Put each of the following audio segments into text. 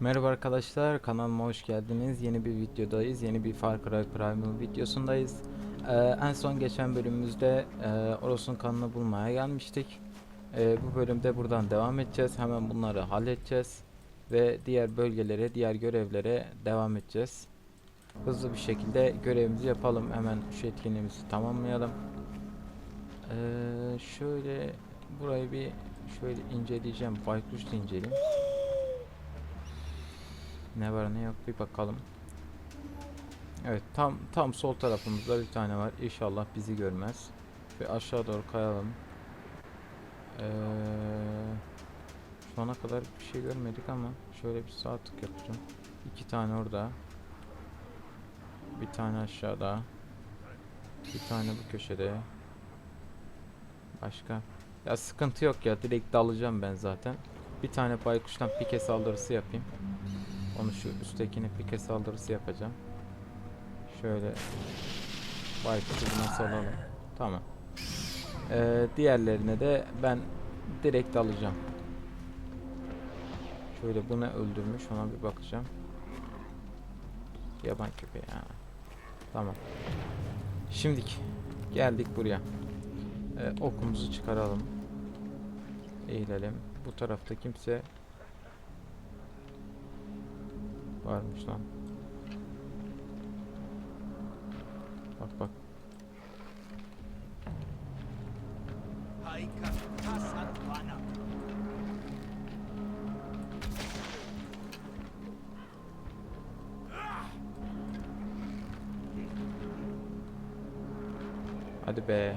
Merhaba arkadaşlar kanalıma hoş geldiniz. Yeni bir videodayız. Yeni bir Far Cry Primal videosundayız. Ee, en son geçen bölümümüzde e, Oros'un kanını bulmaya gelmiştik. Ee, bu bölümde buradan devam edeceğiz. Hemen bunları halledeceğiz. Ve diğer bölgelere, diğer görevlere devam edeceğiz. Hızlı bir şekilde görevimizi yapalım. Hemen şu etkinliğimizi tamamlayalım. Ee, şöyle burayı bir şöyle inceleyeceğim. Baykuş inceleyeyim. Ne var ne yok bir bakalım. Evet tam tam sol tarafımızda bir tane var. İnşallah bizi görmez. Ve aşağı doğru kayalım. Ee, şu ana kadar bir şey görmedik ama şöyle bir sağ tık yapacağım. İki tane orada. Bir tane aşağıda. Bir tane bu köşede. Başka. Ya sıkıntı yok ya direkt dalacağım ben zaten. Bir tane baykuştan pike saldırısı yapayım. Onu şu üsttekini pike saldırısı yapacağım. Şöyle baykuşu buna salalım. Tamam. Ee, diğerlerine de ben direkt alacağım. Şöyle bunu öldürmüş ona bir bakacağım. Yaban köpeği ya. Tamam. Şimdik geldik buraya. Ee, okumuzu çıkaralım. Eğilelim. Bu tarafta kimse varmış lan. Bak bak. Hadi be.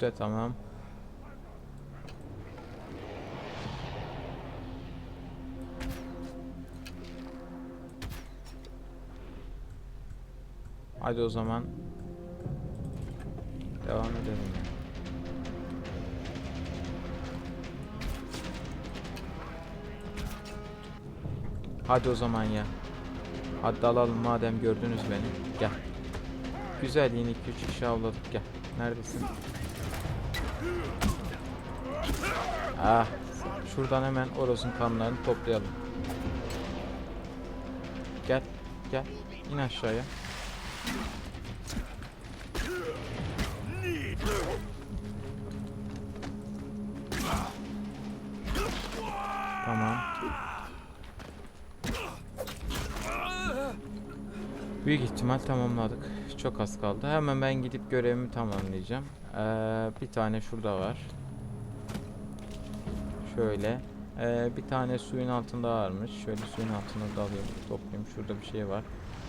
Da tamam. Hadi o zaman devam edelim. Hadi o zaman ya. Hadi alalım madem gördünüz beni. Gel. Güzel yeni 2-3 kişi avladık gel. Neredesin? Ah. Şuradan hemen Oros'un kanlarını toplayalım. Gel. Gel. İn aşağıya. Tamam. Büyük ihtimal tamamladık. Çok az kaldı. Hemen ben gidip görevimi tamamlayacağım. Ee, bir tane şurada var. Şöyle. Ee, bir tane suyun altında varmış. Şöyle suyun altına dalayım, toplayayım. Şurada bir şey var.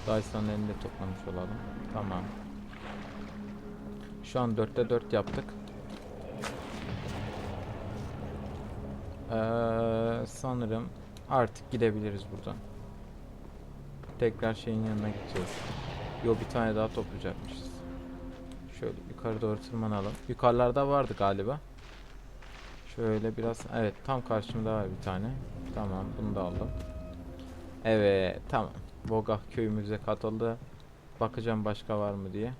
Dyson'ın elinde toplamış olalım. Tamam. Şu an 4'te 4 yaptık. Ee, sanırım artık gidebiliriz buradan. Tekrar şeyin yanına gideceğiz. Yo bir tane daha toplayacakmışız. Şöyle yukarı doğru tırmanalım. Yukarılarda vardı galiba. Şöyle biraz evet tam karşımda var bir tane. Tamam bunu da aldım. Evet tamam. Bogah köyümüze katıldı. Bakacağım başka var mı diye.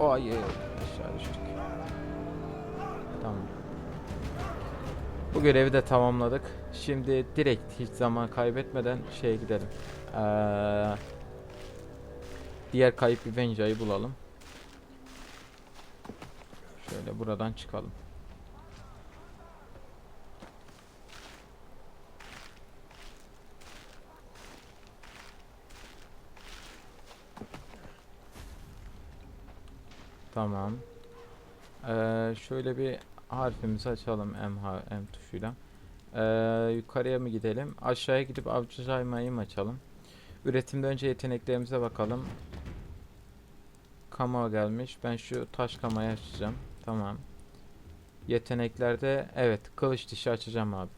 O hayır aşağı düştük. Tamam. Bu görevi de tamamladık. Şimdi direkt hiç zaman kaybetmeden şeye gidelim. Ee, diğer kayıp Venja'yı bulalım. Şöyle buradan çıkalım. Tamam. Ee, şöyle bir harfimizi açalım M, M tuşuyla. Ee, yukarıya mı gidelim? Aşağıya gidip avcı caymayı mı açalım? Üretimde önce yeteneklerimize bakalım. Kama gelmiş. Ben şu taş kamayı açacağım. Tamam. Yeteneklerde evet kılıç dişi açacağım abi.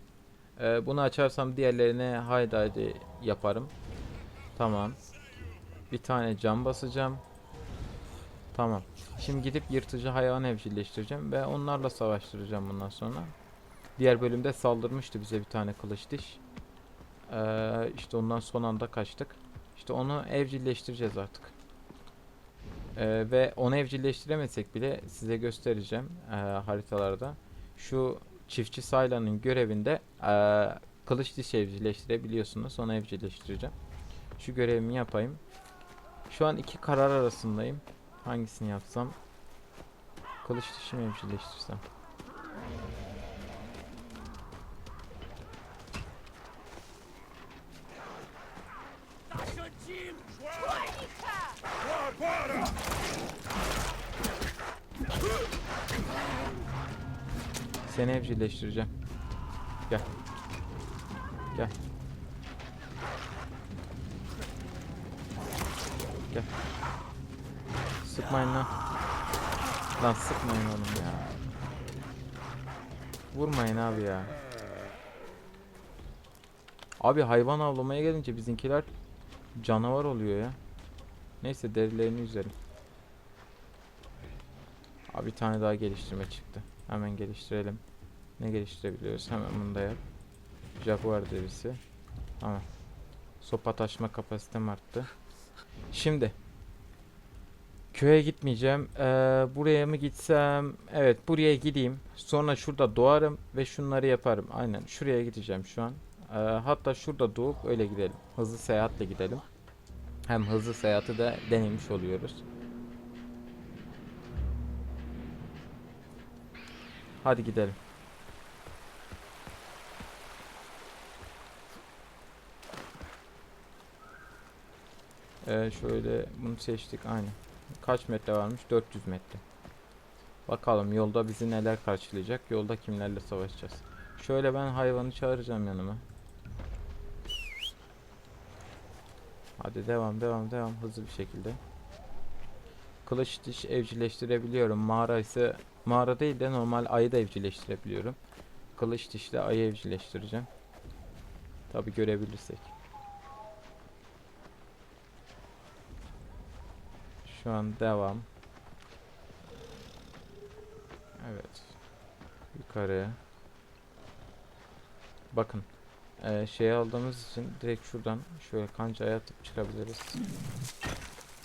Ee, bunu açarsam diğerlerine haydi haydi yaparım. Tamam. Bir tane cam basacağım. Tamam. Şimdi gidip yırtıcı hayvan evcilleştireceğim ve onlarla savaştıracağım bundan sonra. Diğer bölümde saldırmıştı bize bir tane kılıç diş. Ee, işte ondan son anda kaçtık. İşte onu evcilleştireceğiz artık. Ee, ve onu evcilleştiremesek bile size göstereceğim ee, haritalarda. Şu çiftçi Sayla'nın görevinde ee, kılıç diş evcilleştirebiliyorsunuz. Onu evcilleştireceğim. Şu görevimi yapayım. Şu an iki karar arasındayım. Hangisini yapsam? Kılıç dişi mi evcilleştirsem? Seni evcilleştireceğim. Gel. Gel. Gel. Sıkmayın lan. Lan sıkmayın oğlum ya. Vurmayın abi ya. Abi hayvan avlamaya gelince bizimkiler canavar oluyor ya. Neyse derilerini üzerim. Abi bir tane daha geliştirme çıktı. Hemen geliştirelim. Ne geliştirebiliyoruz? Hemen bunu da yap. Jaguar derisi. Tamam. Sopa taşıma kapasitem arttı. Şimdi. Köye gitmeyeceğim. Ee, buraya mı gitsem? Evet buraya gideyim. Sonra şurada doğarım ve şunları yaparım. Aynen şuraya gideceğim şu an. Ee, hatta şurada doğup öyle gidelim. Hızlı seyahatle gidelim. Hem hızlı seyahati de denemiş oluyoruz. Hadi gidelim. Ee, şöyle bunu seçtik aynen. Kaç metre varmış? 400 metre. Bakalım yolda bizi neler karşılayacak? Yolda kimlerle savaşacağız? Şöyle ben hayvanı çağıracağım yanıma. Hadi devam devam devam hızlı bir şekilde. Kılıç diş evcilleştirebiliyorum. Mağara ise mağara değil de normal ayı da evcilleştirebiliyorum. Kılıç dişle ayı evcilleştireceğim. Tabi görebilirsek. Şu an devam. Evet. Yukarı. Bakın. Ee, şey aldığımız için direkt şuradan şöyle kancaya atıp çıkabiliriz.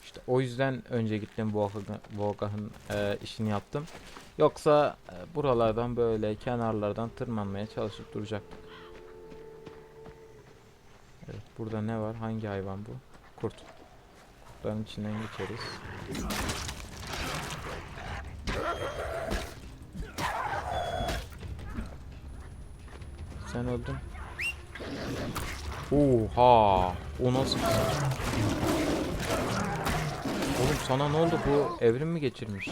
İşte o yüzden önce gittim Volgah'ın, e, işini yaptım. Yoksa e, buralardan böyle kenarlardan tırmanmaya çalışıp duracaktık. Evet, burada ne var? Hangi hayvan bu? Kurt. Kurtların içinden geçeriz. Sen öldün. Oha! O nasıl? Oğlum sana ne oldu bu evrim mi geçirmiş?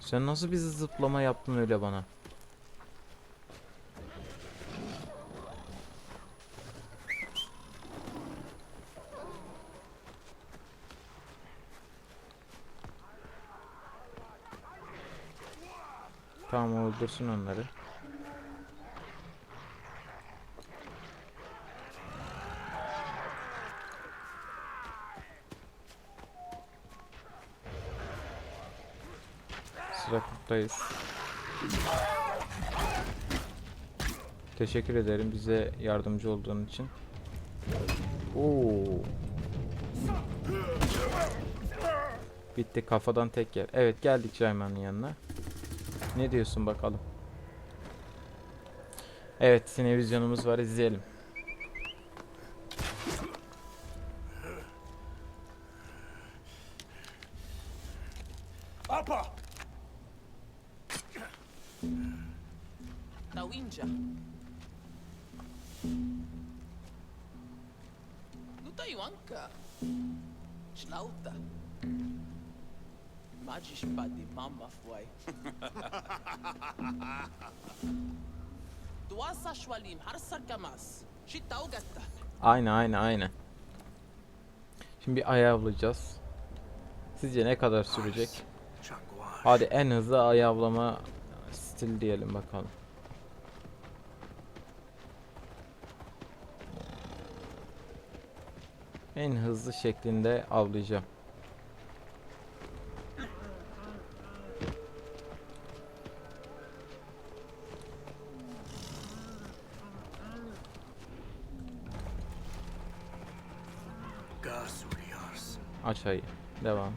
Sen nasıl bir zıplama yaptın öyle bana? Tamam öldürsün onları. Sıra kurttayız. Teşekkür ederim bize yardımcı olduğun için. Oo. Bitti kafadan tek yer. Evet geldik Cayman'ın yanına. Ne diyorsun bakalım. Evet sinevizyonumuz var izleyelim. Aynı aynı aynı. Şimdi bir ayavlayacağız. Sizce ne kadar sürecek? Hadi en hızlı ayavlama stil diyelim bakalım. En hızlı şeklinde avlayacağım. Ayı. Devam.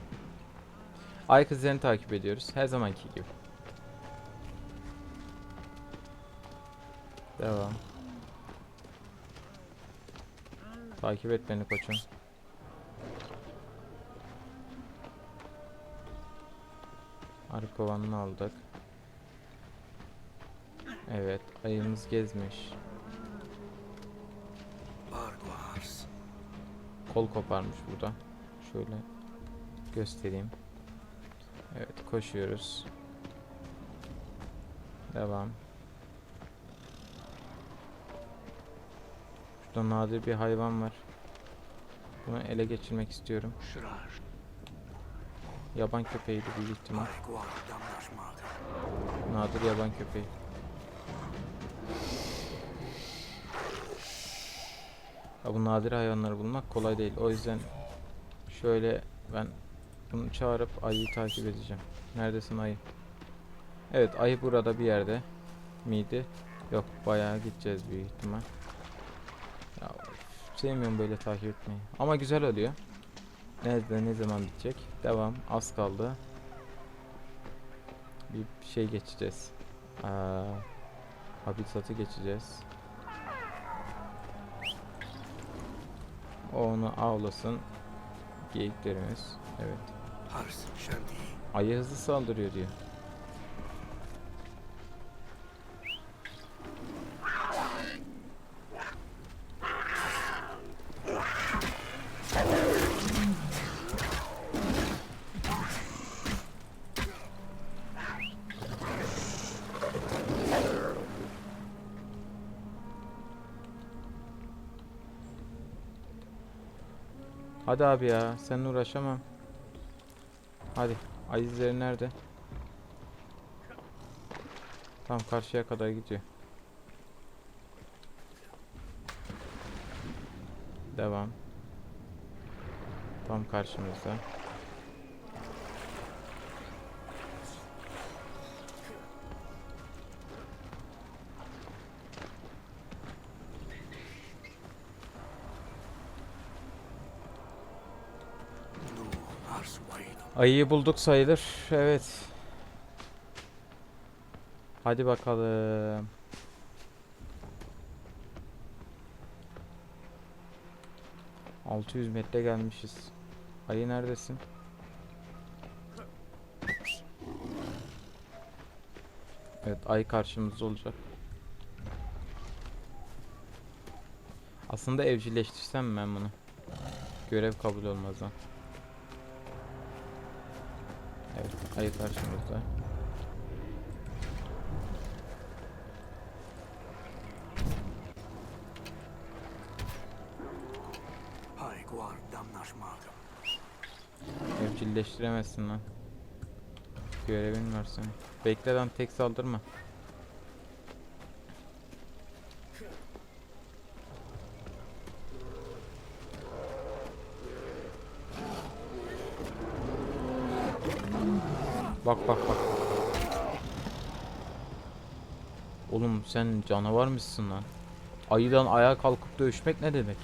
Ayak izlerini takip ediyoruz. Her zamanki gibi. Devam. Takip et beni koçum. Arı kovanını aldık. Evet, ayımız gezmiş. Kol koparmış burada. Şöyle göstereyim. Evet, koşuyoruz. Devam. Şurada nadir bir hayvan var. Bunu ele geçirmek istiyorum. Yaban köpeğiydi büyük ihtimal. Nadir yaban köpeği. Ya bu nadir hayvanları bulmak kolay değil. O yüzden şöyle ben bunu çağırıp ayıyı takip edeceğim. Neredesin ayı? Evet ayı burada bir yerde. Miydi? Yok bayağı gideceğiz büyük ihtimal. Ya sevmiyorum böyle takip etmeyi. Ama güzel oluyor. Nerede ne zaman bitecek? Devam. Az kaldı bir şey geçeceğiz. Aa, habitatı geçeceğiz. O onu avlasın. Geyiklerimiz. Evet. Ayı hızlı saldırıyor diyor. Hadi abi ya, seninle uğraşamam. Hadi, ay nerede? Tam karşıya kadar gidiyor. Devam. Tam karşımızda. Ayıyı bulduk sayılır. Evet. Hadi bakalım. Altı yüz metre gelmişiz. Ayı neredesin? Evet, ayı karşımızda olacak. Aslında evcilleştirsem ben bunu? Görev kabul olmaz ha. Evet, ayı karşımızda. Haiguar damnash maga. Evcilleştiremezsin lan. Görevin var senin. Bekle lan tek saldırma. Bak bak. Oğlum sen canavar mısın lan? Ayıdan ayağa kalkıp dövüşmek ne demek?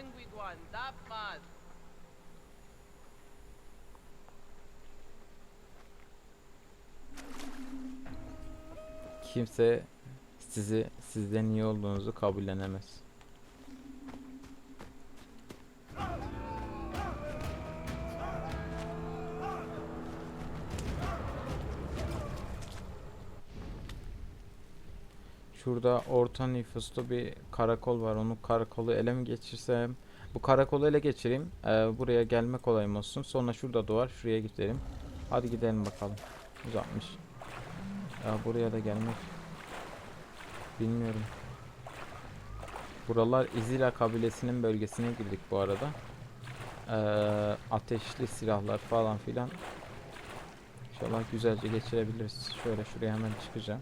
With one, that man. Kimse sizi sizden iyi olduğunuzu kabullenemez. Şurada orta nüfuslu bir karakol var. Onu karakolu ele mi geçirsem? Bu karakolu ele geçireyim. Ee, buraya gelme kolayım olsun. Sonra şurada duvar. Şuraya gidelim. Hadi gidelim bakalım. Uzatmış. Ya buraya da gelmek bilmiyorum. Buralar İzila kabilesinin bölgesine girdik bu arada. Ee, ateşli silahlar falan filan. İnşallah güzelce geçirebiliriz. Şöyle şuraya hemen çıkacağım.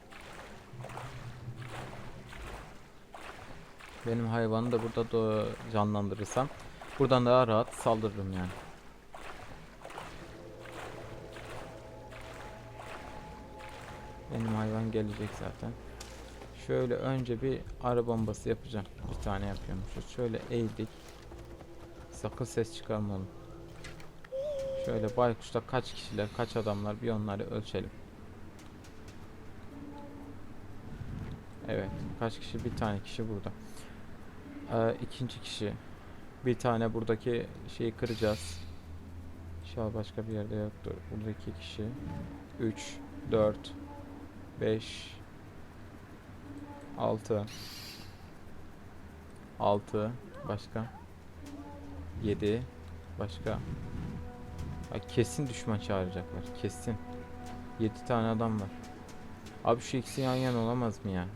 Benim hayvanı da burada da canlandırırsam buradan daha rahat saldırırım yani. Benim hayvan gelecek zaten. Şöyle önce bir ara bombası yapacağım. Bir tane yapıyormuşuz. Şöyle eğildik. Sakın ses çıkarmayalım. Şöyle baykuşta kaç kişiler, kaç adamlar bir onları ölçelim. Evet, kaç kişi? Bir tane kişi burada. Ee, ikinci kişi. Bir tane buradaki şeyi kıracağız. İnşallah başka bir yerde yoktur. Burada iki kişi. 3, 4, 5, 6, 6, başka. 7, başka. Ay kesin düşman çağıracaklar. Kesin. 7 tane adam var. Abi şu ikisi yan yana olamaz mı ya?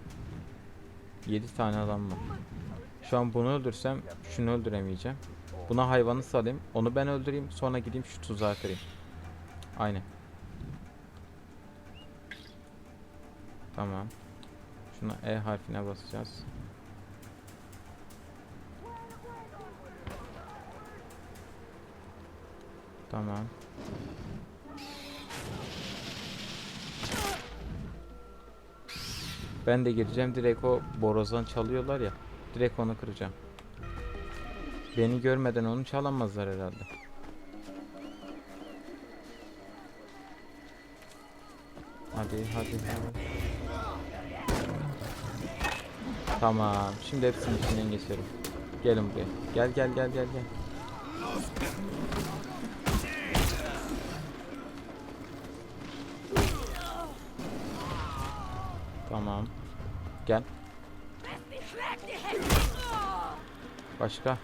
7 tane adam var. Şu an bunu öldürsem şunu öldüremeyeceğim. Buna hayvanı salayım. Onu ben öldüreyim. Sonra gideyim şu tuzağı kırayım. Aynen. Tamam. Şuna E harfine basacağız. Tamam. Ben de gireceğim. Direkt o borazan çalıyorlar ya. Direkt onu kıracağım. Beni görmeden onu çalamazlar herhalde. Hadi hadi. Tamam. Şimdi hepsinin içinden geçerim. Gelin buraya. Gel gel gel gel gel. Tamam. Gel. Başka?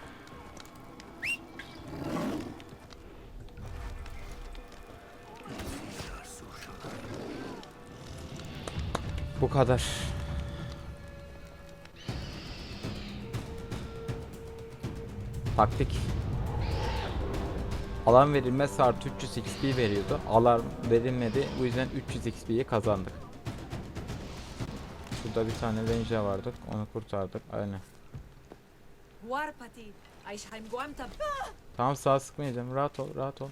Bu kadar. Taktik. Alan verilmez artı 300 XP veriyordu. Alarm verilmedi. Bu yüzden 300 XP'yi kazandık. Şurada bir tane Ranger vardı. Onu kurtardık. Aynen. Guamta. Tamam sağ sıkmayacağım. Rahat ol, rahat ol.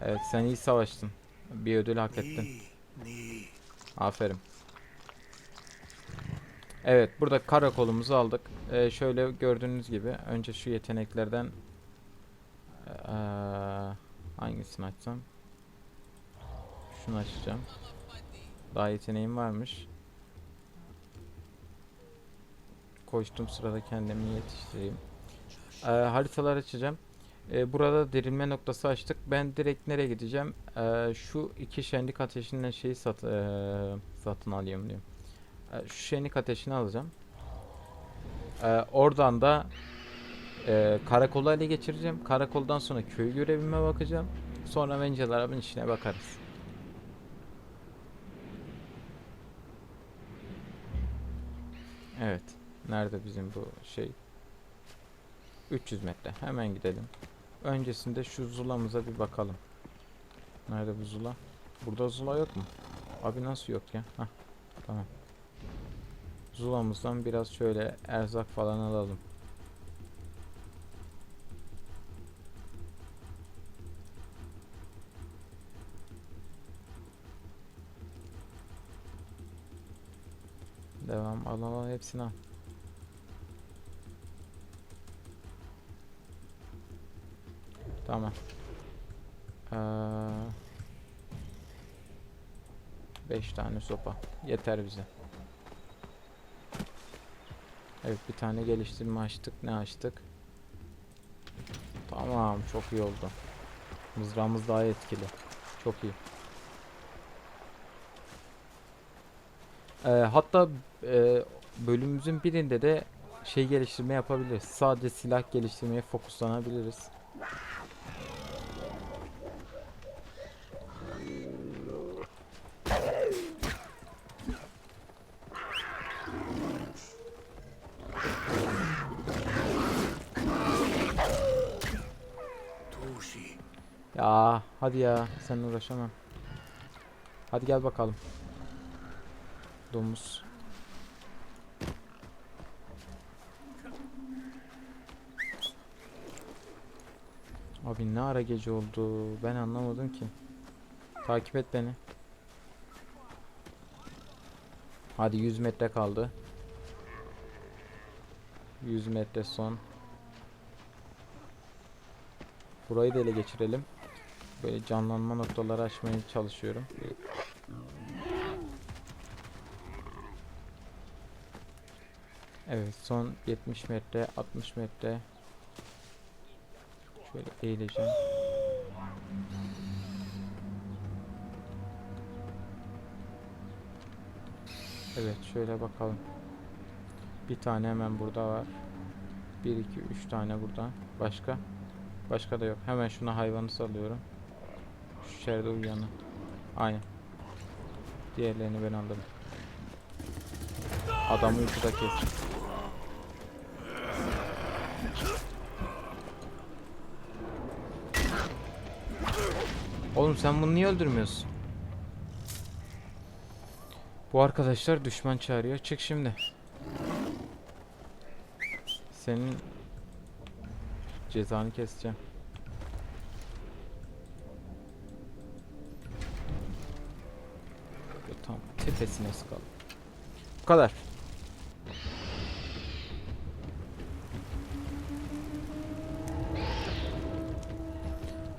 Evet sen iyi savaştın. Bir ödül hak ettin. Aferin. Evet burada karakolumuzu aldık. Ee, şöyle gördüğünüz gibi önce şu yeteneklerden eee, hangisini açsam? Şunu açacağım. Daha yeteneğim varmış. Koştum sırada kendimi yetiştireyim. Ee, haritalar açacağım. Ee, burada dirilme noktası açtık. Ben direkt nereye gideceğim? Ee, şu iki şenlik ateşinden şeyi sat, ee, satın alayım diyorum. Ee, şu şenlik ateşini alacağım. Ee, oradan da ee, karakolu ele geçireceğim. Karakoldan sonra köy görevime bakacağım. Sonra Avenger arabanın işine bakarız. Evet. Nerede bizim bu şey? 300 metre. Hemen gidelim. Öncesinde şu zulamıza bir bakalım. Nerede bu zula? Burada zula yok mu? Abi nasıl yok ya? Hah. Tamam. Zulamızdan biraz şöyle erzak falan alalım. Devam. Al al hepsini al. Tamam. Ee, beş tane sopa. Yeter bize. Evet bir tane geliştirme açtık. Ne açtık? Tamam çok iyi oldu. Mızrağımız daha etkili. Çok iyi. Ee, hatta e, bölümümüzün birinde de şey geliştirme yapabiliriz. Sadece silah geliştirmeye fokuslanabiliriz. Hadi ya sen uğraşamam. Hadi gel bakalım. Domuz. Abi ne ara gece oldu? Ben anlamadım ki. Takip et beni. Hadi 100 metre kaldı. 100 metre son. Burayı da ele geçirelim. Böyle canlanma noktaları açmaya çalışıyorum. Evet son 70 metre 60 metre Şöyle eğileceğim. Evet şöyle bakalım. Bir tane hemen burada var. 1 2 3 tane burada. Başka? Başka da yok. Hemen şuna hayvanı salıyorum. Şu içeride uyuyanı. Aynen. Diğerlerini ben aldım. Adamı uykuda kes. Oğlum sen bunu niye öldürmüyorsun? Bu arkadaşlar düşman çağırıyor. Çık şimdi. Senin cezanı keseceğim. Tam tepesine sıkalım. Bu kadar.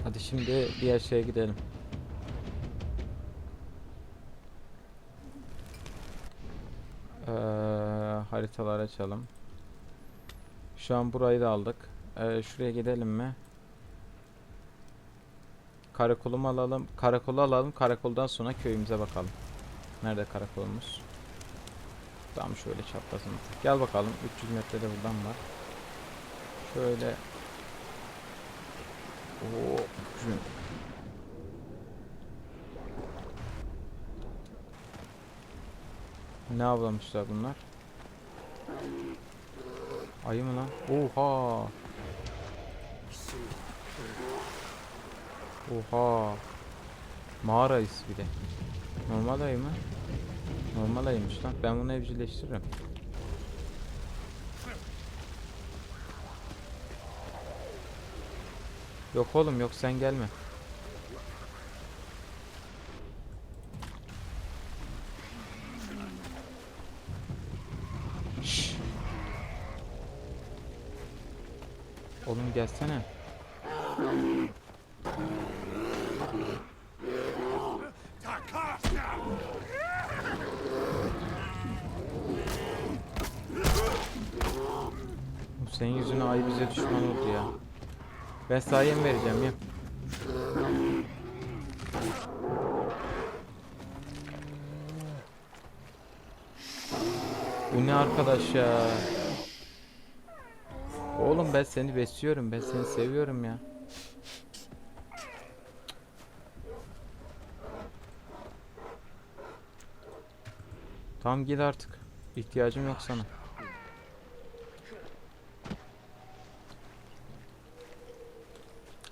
Hadi şimdi diğer şeye gidelim. Ee, haritalar açalım. Şu an burayı da aldık. Ee, şuraya gidelim mi? Karakolu mu alalım? Karakolu alalım. Karakoldan sonra köyümüze bakalım. Nerede karakolumuz? Tam şöyle çaprazında. Gel bakalım. 300 metrede buradan var. Şöyle. Oo, şu- Ne avlamışlar bunlar? Ayı mı lan? Oha! Oha! Mağara ayısı bir de. Normal ayı mı? Normal ayıymış lan. Ben bunu evcilleştiririm. Yok oğlum yok sen gelme. Şşş. Oğlum gelsene. Oğlum Senin yüzüne ay bize düşman oldu ya. Yem vereceğim yem. Bu ne arkadaş ya? Oğlum ben seni besliyorum. Ben seni seviyorum ya. Tamam git artık. İhtiyacım yok sana.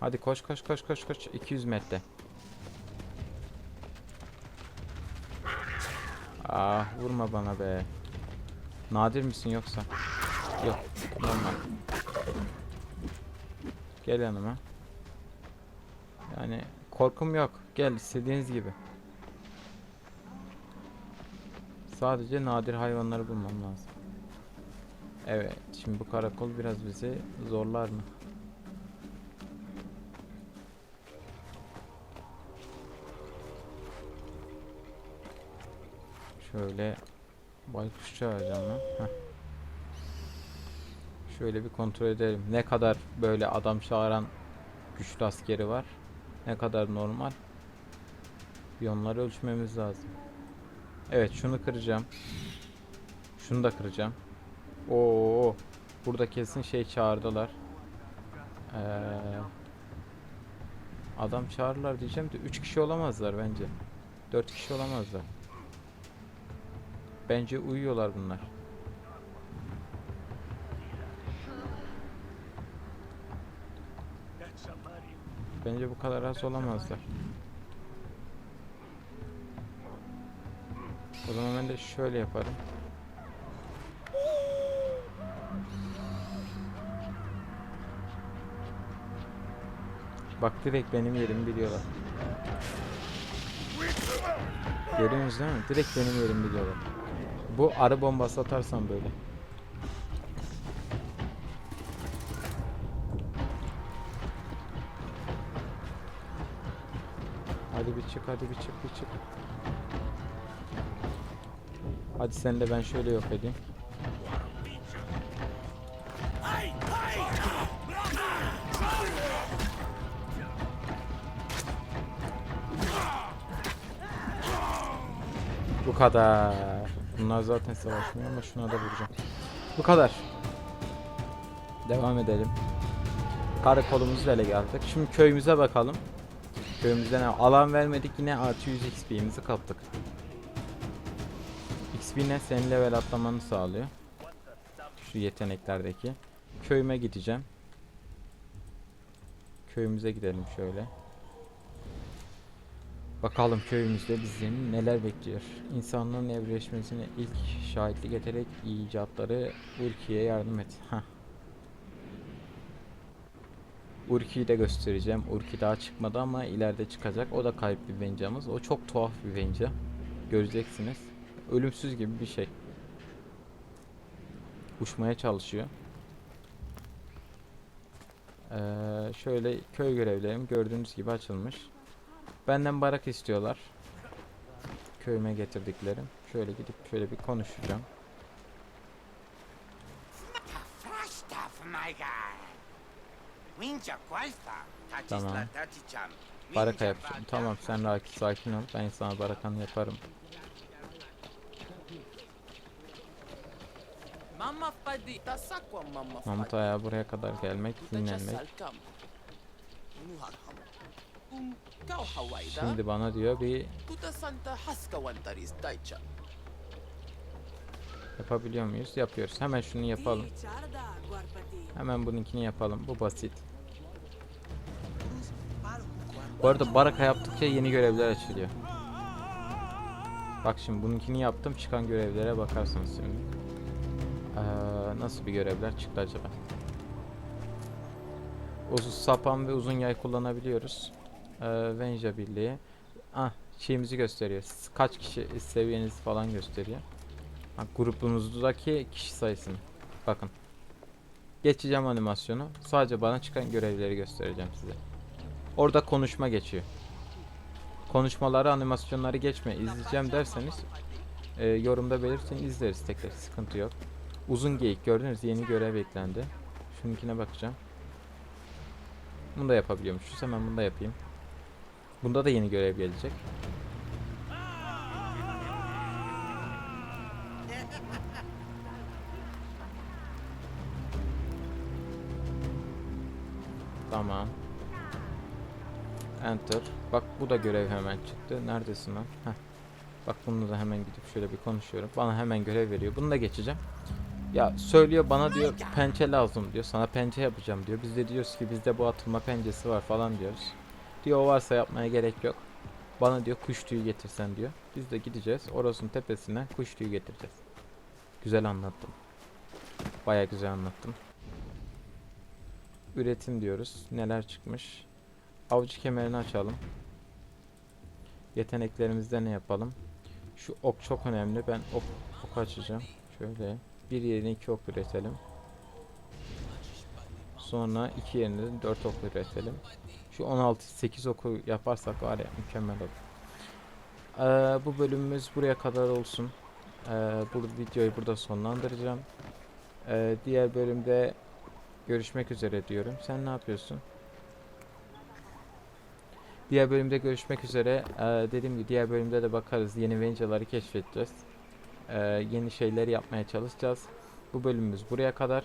Hadi koş koş koş koş koş 200 metre. Ah vurma bana be. Nadir misin yoksa? Yok normal. Gel yanıma. Yani korkum yok. Gel istediğiniz gibi. Sadece nadir hayvanları bulmam lazım. Evet, şimdi bu karakol biraz bizi zorlar mı? Şöyle baykuş çağıracağım lan. Şöyle bir kontrol edelim. Ne kadar böyle adam çağıran güçlü askeri var. Ne kadar normal. Bir onları ölçmemiz lazım. Evet şunu kıracağım. Şunu da kıracağım. Oo, burada kesin şey çağırdılar. Ee, adam çağırırlar diyeceğim de 3 kişi olamazlar bence. 4 kişi olamazlar. Bence uyuyorlar bunlar. Bence bu kadar az olamazlar. O zaman ben de şöyle yaparım. Bak direkt benim yerimi biliyorlar. Görüyorsunuz değil mi? Direkt benim yerimi biliyorlar. Bu arı bombası atarsam böyle. Hadi bir çık, hadi bir çık, bir çık. Hadi sen de ben şöyle yok edeyim. Bu kadar. Bunlar zaten savaşmıyor ama şuna da vuracağım. Bu kadar. Devam edelim. Karakolumuzu da ele geldik. Şimdi köyümüze bakalım. Köyümüzde ne? Alan vermedik yine artı 100 XP'mizi kaptık. XP ne? Senin level atlamanı sağlıyor. Şu yeteneklerdeki. Köyüme gideceğim. Köyümüze gidelim şöyle. Bakalım köyümüzde bizi neler bekliyor. İnsanlığın evrimleşmesine ilk şahitlik ederek icatları ülkeye yardım et. Hah. Urki'yi de göstereceğim. Urki daha çıkmadı ama ileride çıkacak. O da kayıp bir Venca'mız. O çok tuhaf bir Venca. Göreceksiniz. Ölümsüz gibi bir şey. Uçmaya çalışıyor. Ee, şöyle köy görevlerim gördüğünüz gibi açılmış. Benden barak istiyorlar. Köyüme getirdiklerim. Şöyle gidip şöyle bir konuşacağım. Tamam. Baraka yapacağım. Tamam sen rahat sakin ol. Ben sana barakanı yaparım. Mahmut Ayağı buraya kadar gelmek, dinlenmek. Şimdi bana diyor bir yapabiliyor muyuz? Yapıyoruz. Hemen şunu yapalım. Hemen bununkini yapalım. Bu basit. Bu arada baraka yaptıkça yeni görevler açılıyor. Bak şimdi bununkini yaptım. Çıkan görevlere bakarsınız şimdi. Ee, nasıl bir görevler çıktı acaba? Uzun sapan ve uzun yay kullanabiliyoruz. Ee, Venja birliği. Ah şeyimizi gösteriyor. Kaç kişi seviyenizi falan gösteriyor. Ha, grubunuzdaki kişi sayısını. Bakın. Geçeceğim animasyonu. Sadece bana çıkan görevleri göstereceğim size. Orada konuşma geçiyor. Konuşmaları, animasyonları geçme. izleyeceğim derseniz e, yorumda belirtin izleriz tekrar. Sıkıntı yok. Uzun geyik gördünüz yeni görev eklendi. Şununkine bakacağım. Bunu da yapabiliyormuşuz. Hemen bunu da yapayım. Bunda da yeni görev gelecek. Tamam. Enter. Bak bu da görev hemen çıktı. Neredesin lan? Heh. Bak bunu da hemen gidip şöyle bir konuşuyorum. Bana hemen görev veriyor. Bunu da geçeceğim. Ya söylüyor bana diyor pençe lazım diyor. Sana pençe yapacağım diyor. Biz de diyoruz ki bizde bu atılma pençesi var falan diyoruz. Diyor varsa yapmaya gerek yok. Bana diyor kuş tüyü getirsen diyor. Biz de gideceğiz. Orasının tepesine kuş tüyü getireceğiz. Güzel anlattım. Baya güzel anlattım. Üretim diyoruz. Neler çıkmış? Avcı kemerini açalım. Yeteneklerimizde ne yapalım? Şu ok çok önemli. Ben ok, ok açacağım. Şöyle. Bir yerine iki ok üretelim. Sonra iki yerine dört ok üretelim. Şu 16-8 oku yaparsak var ya mükemmel olur. Ee, bu bölümümüz buraya kadar olsun. Ee, bu videoyu burada sonlandıracağım. Ee, diğer bölümde görüşmek üzere diyorum. Sen ne yapıyorsun? Diğer bölümde görüşmek üzere. Ee, dediğim gibi diğer bölümde de bakarız. Yeni Venge'ları keşfedeceğiz. Ee, yeni şeyler yapmaya çalışacağız. Bu bölümümüz buraya kadar.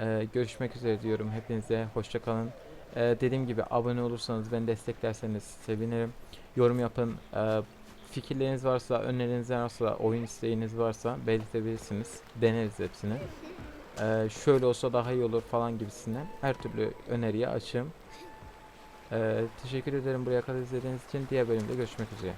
Ee, görüşmek üzere diyorum. Hepinize hoşça kalın. Ee, dediğim gibi abone olursanız, beni desteklerseniz sevinirim. Yorum yapın. Ee, fikirleriniz varsa, öneriniz varsa, oyun isteğiniz varsa belirtebilirsiniz. Deneriz hepsini. Ee, şöyle olsa daha iyi olur falan gibisinden her türlü öneriye açığım. Ee, teşekkür ederim buraya kadar izlediğiniz için. Diğer bölümde görüşmek üzere.